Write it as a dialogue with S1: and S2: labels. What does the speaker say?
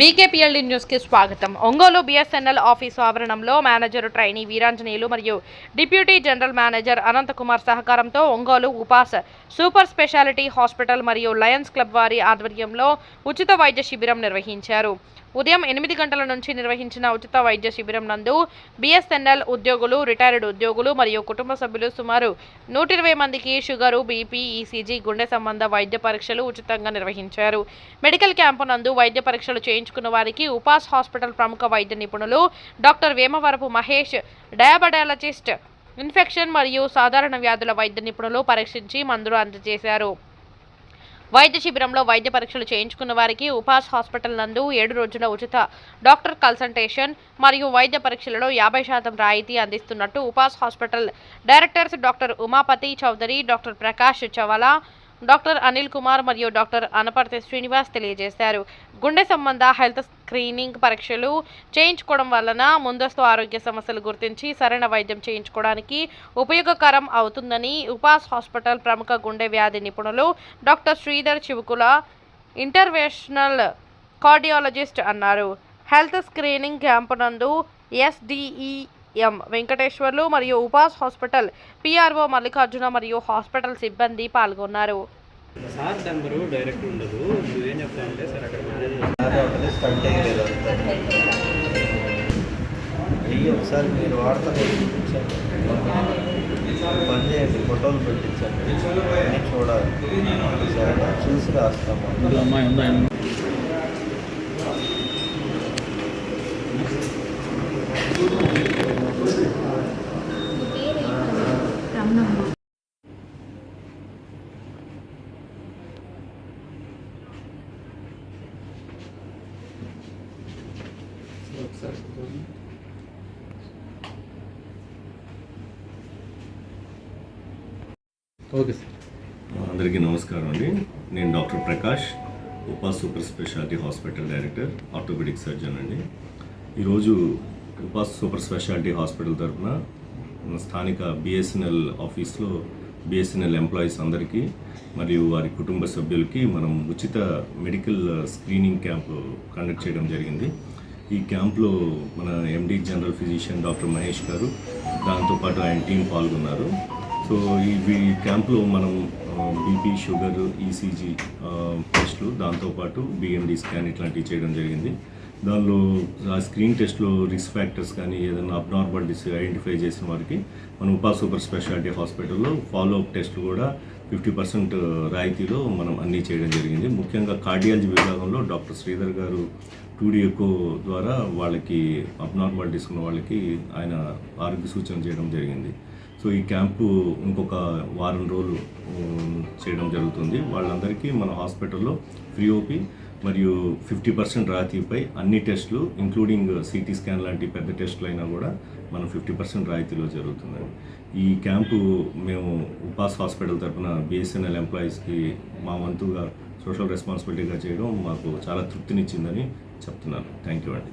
S1: బీకేపీఎల్డి న్యూస్కి స్వాగతం. Ongole BSNL office ఆవరణంలో మేనేజర్ ట్రైనీ వీరాంజనేయులు మరియు డిప్యూటీ జనరల్ మేనేజర్ అనంతకుమార్ సహకారంతో Ongole Upas super speciality hospital మరియు లయన్స్ క్లబ్ వారి ఆధ్వర్యంలో ఉచిత వైద్య శిబిరం నిర్వహించారు. ఉదయం ఎనిమిది గంటల నుంచి నిర్వహించిన ఉచిత వైద్య శిబిరం నందు బిఎస్ఎన్ఎల్ ఉద్యోగులు రిటైర్డ్ ఉద్యోగులు మరియు కుటుంబ సభ్యులు సుమారు నూట ఇరవై మందికి షుగరు బీపీ ఈసీజీ గుండె సంబంధ వైద్య పరీక్షలు ఉచితంగా నిర్వహించారు. మెడికల్ క్యాంపు నందు వైద్య పరీక్షలు చేయించుకున్న వారికి ఉపాస్ హాస్పిటల్ ప్రముఖ వైద్య నిపుణులు doctor Vemavarapu Mahesh diabetologist infection మరియు సాధారణ వ్యాధుల వైద్య నిపుణులు పరీక్షించి మందులు అందజేశారు. వైద్య శిబిరంలో వైద్య పరీక్షలు చేయించుకున్న వారికి ఉపాస్ హాస్పిటల్ నందు ఏడు రోజుల ఉచిత డాక్టర్ కన్సల్టేషన్ మరియు వైద్య పరీక్షలలో యాభై శాతం రాయితీ అందిస్తున్నట్టు Upas hospital directors doctor Umapathi Chowdary doctor Prakash Chavala doctor Anil Kumar మరియు డాక్టర్ అనపర్తి శ్రీనివాస్ తెలియజేశారు. గుండె సంబంధ హెల్త్ స్క్రీనింగ్ పరీక్షలు చేయించుకోవడం వలన ముందస్తు ఆరోగ్య సమస్యలు గుర్తించి సరైన వైద్యం చేయించుకోవడానికి ఉపయోగకరం అవుతుందని ఉపాస్ హాస్పిటల్ ప్రముఖ గుండె వ్యాధి నిపుణులు doctor Sridhar Chivukula interventional cardiologist అన్నారు. హెల్త్ స్క్రీనింగ్ క్యాంపు నందు ఎస్డిఈ ఎస్డిఈఎం వెంకటేశ్వర్లు మరియు ఉపాస్ హాస్పిటల్ పిఆర్ఓ మల్లికార్జున మరియు హాస్పిటల్ సిబ్బంది పాల్గొన్నారు.
S2: సార్ నెంబరు డైరెక్ట్ ఉండదు. నువ్వేం చెప్తానంటే సార్ అక్కడ మేనేజ్
S3: అదే ఒకటి స్టంట్ అయ్యేది అంతా. అయ్యి ఒకసారి మీరు వాడతాను చూపించండి పని చేయండి ఫోటోలు పెట్టించండి. అన్నీ చూడాలి. సరేనా? చూసి రాస్తాము
S2: అమ్మాయి ఉందా? Okay sir.
S4: అందరికీ నమస్కారం అండి. నేను doctor Prakash Upa super speciality hospital director orthopaedic surgeon అండి. ఈరోజు ఉపా సూపర్ స్పెషాలిటీ హాస్పిటల్ తరఫున స్థానిక బిఎస్ఎన్ఎల్ ఆఫీస్లో బిఎస్ఎన్ఎల్ ఎంప్లాయీస్ అందరికీ మరియు వారి కుటుంబ సభ్యులకి మనం ఉచిత మెడికల్ స్క్రీనింగ్ క్యాంప్ కండక్ట్ చేయడం జరిగింది. ఈ క్యాంప్లో మన MD general physician doctor Mahesh గారు దాంతోపాటు ఆయన టీం పాల్గొన్నారు. సో ఇవి క్యాంప్లో మనం బీపీ షుగర్ ఈసీజీ టెస్ట్లు దాంతోపాటు బిఎండి స్కాన్ ఇట్లాంటివి చేయడం జరిగింది. దానిలో ఆ స్క్రీన్ టెస్ట్లో రిస్క్ ఫ్యాక్టర్స్ కానీ ఏదైనా అబ్నార్మాలిటీస్ ఐడెంటిఫై చేసిన వారికి మన ఉపా సూపర్ స్పెషాలిటీ హాస్పిటల్లో ఫాలో అప్ టెస్ట్లు కూడా ఫిఫ్టీ పర్సెంట్ రాయితీలో మనం అన్నీ చేయడం జరిగింది. ముఖ్యంగా కార్డియాలజీ విభాగంలో డాక్టర్ శ్రీధర్ గారు టూడీ ద్వారా వాళ్ళకి అబ్నార్మాలిటీస్ ఉన్న వాళ్ళకి ఆయన ఆరోగ్య సూచన చేయడం జరిగింది. సో ఈ క్యాంపు ఇంకొక వారం రోజులు చేయడం జరుగుతుంది. వాళ్ళందరికీ మన హాస్పిటల్లో ఫ్రీ ఓపీ మరియు ఫిఫ్టీ పర్సెంట్ రాయితీపై అన్ని టెస్టులు ఇంక్లూడింగ్ సిటీ స్కాన్ లాంటి పెద్ద టెస్టులు అయినా కూడా మనం ఫిఫ్టీ పర్సెంట్ రాయితీలో జరుగుతుందండి. ఈ క్యాంపు మేము ఉపాస్ హాస్పిటల్ తరఫున బిఎస్ఎన్ఎల్ ఎంప్లాయీస్కి మా వంతుగా సోషల్ రెస్పాన్సిబిలిటీగా చేయడం మాకు చాలా తృప్తినిచ్చిందని చెప్తున్నాను. థ్యాంక్ యూ అండి.